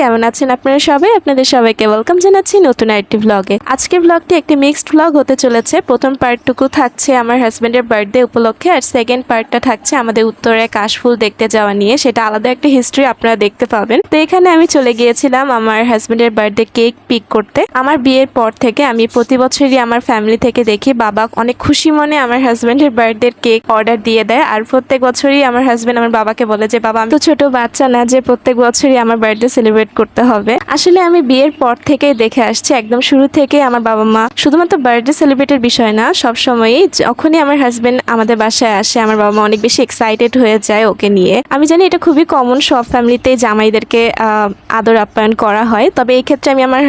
কেমন আছেন আপনারা সবাই? আপনাদের সবাইকে ওয়েলকাম জানাচ্ছি নতুন আরেকটি ব্লগে আজকের ব্লগটি একটি মিক্সড ব্লগ হতে চলেছে। প্রথম পার্টটুকু থাকছে আমার হাজবেন্ডের বার্থডে উপলক্ষে আর সেকেন্ড পার্টটা থাকছে আমাদের উত্তরে কাশফুল দেখতে যাওয়া নিয়ে। সেটা আলাদা একটা হিস্ট্রি আপনারা দেখতে পাবেন। তো এখানে আমি চলে গিয়েছিলাম আমার হাজবেন্ডের বার্থডে কেক পিক করতে। আমার বিয়ের পর থেকে আমি প্রতি বছরই আমার ফ্যামিলি থেকে দেখি, বাবা অনেক খুশি মনে আমার হাজবেন্ডের বার্থডে কেক অর্ডার দিয়ে দেয়। আর প্রত্যেক বছরই আমার হাজবেন্ড আমার বাবাকে বলে যে, বাবা, আমি তো ছোট বাচ্চা না যে প্রত্যেক বছরই আমার বার্থডে সেলিব্রেট করতে হবে। আসলে আমি বিয়ের পর থেকেই দেখে আসছি, একদম শুরু থেকে আমার বাবা মা। শুধুমাত্র বার্থডে সেলিব্রেটের বিষয় না, সবসময়ই যখনই আমার হাজবেন্ড আমাদের বাসায় আসে, আমার বাবা মা অনেক বেশি এক্সাইটেড হয়ে যায় ওকে নিয়ে। আমি জানি এটা খুবই কমন সব ফ্যামিলিতে জামাইদেরকে আদর আপ্যায়ন করা হয়। তবে এই ক্ষেত্রে আমি আমার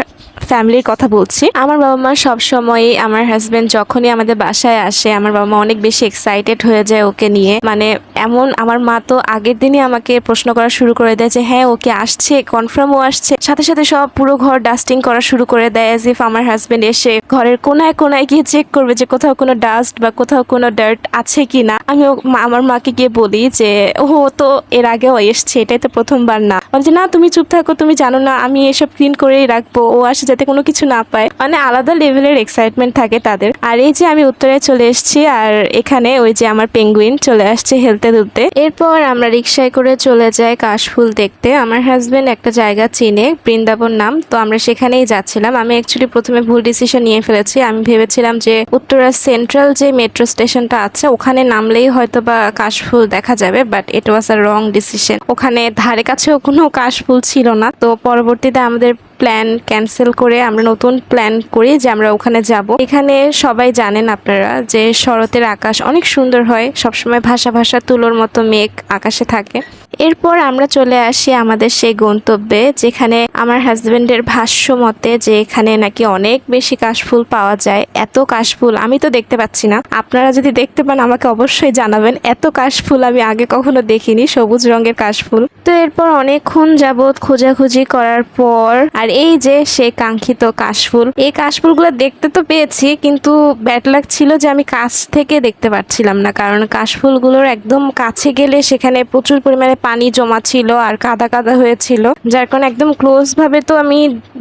ফ্যামিলির কথা বলছি। আমার বাবা মা সবসময়ই আমার হাজবেন্ড যখনই আমাদের বাসায় আসে, আমার বাবা মা অনেক বেশি এক্সাইটেড হয়ে যায় ওকে নিয়ে। মানে এমন, আমার মা তো আগের দিনই আমাকে প্রশ্ন করা শুরু করে দেয় যে হ্যাঁ ওকে আসছে কনফার্ম ও আসছে। সাথে সাথে সব পুরো ঘর ডাস্টিং করা শুরু করে দেয় অ্যাজ ইফ আমার হাজবেন্ড এসে ঘরের কোনায় কোনায় গিয়ে চেক করবে যে কোথাও কোনো ডাস্ট বা কোথাও কোনো ডার্ট আছে কি না আমি আমার মাকে গিয়ে বলি যে ও তো এর আগেও এসছে, এটাই তো প্রথমবার না। বলছে না, তুমি চুপ থাকো, তুমি জানো না, আমি এসব ক্লিন করেই রাখব। ও আসে যাতে কোনো কিছু না পায়। মানে আলাদা লেভেলের এক্সাইটমেন্ট থাকে তাদের। আর এই যে আমি উত্তরে চলে এসেছি, আর এখানে ওই যে আমার পেঙ্গুইন চলে আসছে হেলতে দুলতে এরপর আমরা রিক্সায় করে চলে যাই কাশফুল দেখতে। আমার হাজবেন্ড একটা জায়গা চিনে, বৃন্দাবন নাম। তো আমরা সেখানেই যাচ্ছিলাম। আমি অ্যাকচুয়ালি প্রথমে ভুল ডিসিশন নিয়ে ফেলেছি। আমি ভেবেছিলাম যে উত্তরা সেন্ট্রাল যে মেট্রো স্টেশনটা আছে, ওখানে নামলেই হয়তো বা কাশফুল দেখা যাবে but it was a wrong decision ওখানে ধারে কাছেও কোনো কাশফুল ছিল না। তো পরবর্তীতে আমাদের প্ল্যান ক্যান্সেল করে আমরা নতুন প্ল্যান করি যে আমরা ওখানে যাব। এখানে সবাই জানেন আপনারা যে শরতের আকাশ অনেক সুন্দর হয়, সবসময় ভাষা ভাষা তুলোর মতো মেঘ আকাশে থাকে। এরপর আমরা চলে আসি আমাদের সেই গন্তব্যে যেখানে আমার হাজবেন্ডের ভাষ্য মতে যে এখানে নাকি অনেক বেশি কাশফুল পাওয়া যায়। এত কাশফুল আমি তো দেখতে পাচ্ছি না। আপনারা যদি দেখতে পান আমাকে অবশ্যই জানাবেন, এত কাশফুল আমি আগে কখনো দেখিনি, সবুজ রঙের কাশফুল। তো এরপর অনেকক্ষণ যাবৎ খোঁজাখুঁজি করার পর আর এই যে সে কাঙ্ক্ষিত কাশফুল, এই কাশফুলগুলো দেখতে তো পেয়েছি, কিন্তু ব্যাড লাগ ছিল যে আমি কাছ থেকে দেখতে পাচ্ছিলাম না, কারণ কাশফুলগুলোর একদম কাছে গেলে সেখানে প্রচুর পরিমাণে পানি জমা ছিল আর কাদা কাদা হয়েছিল। যার কারণে একদম ক্লোজ ভাবে তো আমি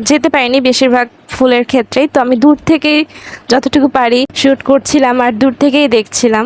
যেতে পারিনি বেশিরভাগ ফুলের ক্ষেত্রেই, তো আমি দূর থেকেই যতটুকু পারি শুট করছিলাম আর দূর থেকেই দেখছিলাম।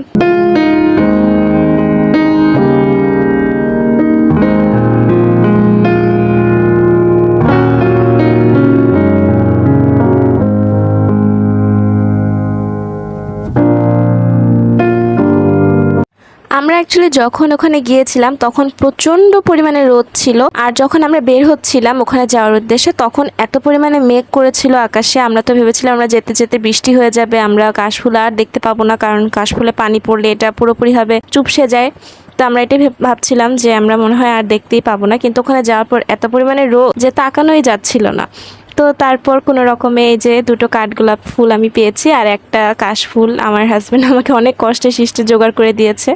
অ্যাকচুয়ালি যখন ওখানে গিয়েছিলাম, তখন প্রচণ্ড পরিমাণে রোদ ছিল। আর যখন আমরা বের হচ্ছিলাম ওখানে যাওয়ার উদ্দেশ্যে, তখন এত পরিমাণে মেঘ করেছিল আকাশে। আমরা তো ভেবেছিলাম আমরা যেতে যেতে বৃষ্টি হয়ে যাবে, আমরা কাশফুল আর দেখতে পাবো না, কারণ কাশফুলে পানি পড়লে এটা পুরোপুরিভাবে চুপসে যায়। তো আমরা এটাই ভেব- ভাবছিলাম যে আমরা মনে হয় আর দেখতেই পাবো না। কিন্তু ওখানে যাওয়ার পর এত পরিমাণে রোদ যে তাকানোই যাচ্ছিল না। তো তারপর কোনো রকমে এই যে দুটো কাঠগোলাপ ফুল আমি পেয়েছি আর একটা কাশফুল আমার হাজব্যান্ড আমাকে অনেক কষ্টে সৃষ্টি জোগাড় করে দিয়েছে।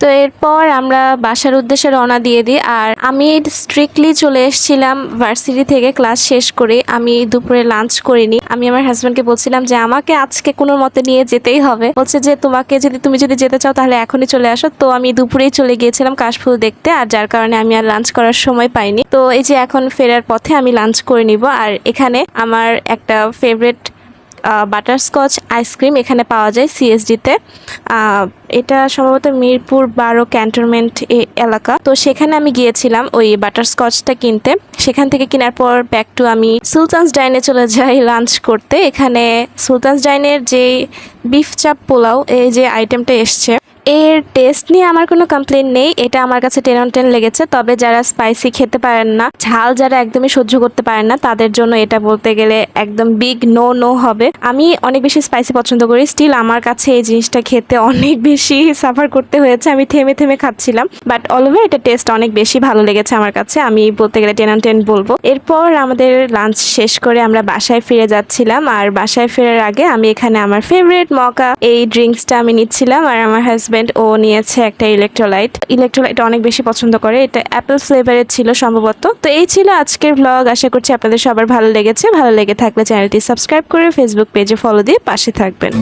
তো এরপর আমরা বাসার উদ্দেশ্যে রওনা দিয়ে দিই। আর আমি স্ট্রিক্টলি চলে এসেছিলাম ভার্সিটি থেকে ক্লাস শেষ করে। আমি দুপুরে লাঞ্চ করিনি। আমি আমার হাজব্যান্ডকে বলছিলাম যে, আমাকে আজকে কোনো মতে নিয়ে যেতেই হবে। বলছে যে, তোমাকে যদি, তুমি যদি যেতে চাও তাহলে এখনই চলে আসো। তো আমি দুপুরেই চলে গিয়েছিলাম কাশফুল দেখতে। আর যার কারণে আমি আর লাঞ্চ করার সময় পাইনি। তো এই যে এখন ফেরার পথে আমি লাঞ্চ করে নিব। আর এখানে আমার একটা ফেভারিট বাটারস্কচ আইসক্রিম এখানে পাওয়া যায় সিএসডিতে এটা সম্ভবত মিরপুর বারো ক্যান্টনমেন্ট এলাকা। তো সেখানে আমি গিয়েছিলাম ওই বাটারস্কচটা কিনতে। সেখান থেকে কেনার পর ব্যাক টু আমি সুলতানস ডাইনে চলে যাই লাঞ্চ করতে। এখানে সুলতানস ডাইনের যে বিফ চাপ পোলাও, এই যে আইটেমটা এসছে এর টেস্ট নিয়ে আমার কোনো কমপ্লেন নেই। এটা আমার কাছে টেন অন টেন লেগেছে। তবে যারা স্পাইসি খেতে পারেন না, ঝাল যারা একদমই সহ্য করতে পারেন না, তাদের জন্য এটা বলতে গেলে একদম বিগ নো নো হবে। আমি অনেক বেশি স্পাইসি পছন্দ করি। স্টিল আমার কাছে এই জিনিসটা খেতে অনেক বেশি সাফার করতে হয়েছে। আমি থেমে থেমে খাচ্ছিলাম। বাট অল ওভার এটা টেস্ট অনেক বেশি ভালো লেগেছে আমার কাছে। আমি বলতে গেলে টেন অন টেন বলব। এরপর আমাদের লাঞ্চ শেষ করে আমরা বাসায় ফিরে যাচ্ছিলাম। আর বাসায় ফেরার আগে আমি এখানে আমার ফেভারিট মকা এই ড্রিঙ্কসটা আমি নিচ্ছিলাম। আর আমার হাজব্যান্ড হাজবেন্ড ও নিয়েছে একটা ইলেকট্রোলাইট ইলেকট্রোলাইট অনেক বেশি পছন্দ করে। এটা অ্যাপেল ফ্লেভারের ছিল সম্ভবত। তো এই ছিল আজকের ব্লগ আশা করছি আপনাদের সবার ভালো লেগেছে। ভালো লেগে থাকলে চ্যানেলটি সাবস্ক্রাইব করে ফেসবুক পেজে ফলো দিয়ে পাশে থাকবেন।